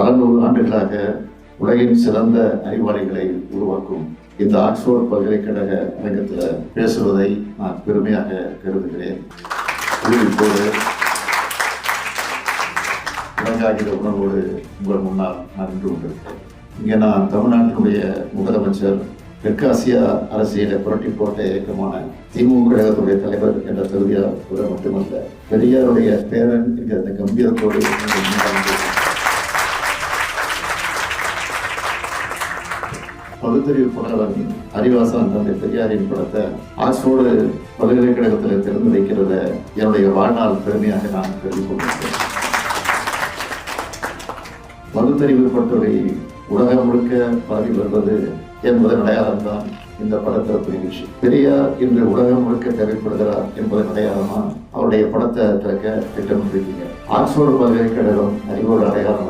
பல நூறு ஆண்டுகளாக உலகின் சிறந்த அறிவாளிகளை உருவாக்கும் இந்த ஆக்ஸ்போர்ட் பல்கலைக்கழக அரங்கத்தில் பேசுவதை நான் பெருமையாக கருதுகிறேன். இப்போது உலகாகிற உணர்வோடு உங்கள் முன்னால் நான் நின்று கொண்டிருக்கிறேன். இங்கே நான் தமிழ்நாட்டினுடைய முதலமைச்சர் தெற்காசியா அரசியலை புரட்டி போட்ட இயக்கமான திமுக கழகத்துடைய தலைவர் என்ற தகுதியாக மட்டுமல்ல பெரியாருடைய பேரன் என்கிற அந்த கம்பீரத்தோடு உங்கள் முன்னால் நிற்கிறேன். பகுத்தறிவு புலவன் அறிவாசன் தந்தை பெரியாரின் படத்தை ஆக்ஸ்போர்டு பல்கலைக்கழகத்தில் திறந்து வைக்கிறத என்னுடைய வாழ்நாள் பெருமையாக நான் கருதி கொண்டிருக்கிறேன் பகுத்தறிவு பட்டுரை உலகம் முழுக்க பரவி வருவது என்பதன் அடையாளம் தான் இந்த படத்திறப்பு நிகழ்ச்சி பெரியார் இன்று உலகம் முழுக்க தேவைப்படுகிறார் என்பதன் அடையாளமா அவருடைய படத்தை திறக்க திட்டமிட்டிருக்கீங்க. ஆக்ஸ்போர்டு பல்கலைக்கழகம் அறிவோடு அடையாளம்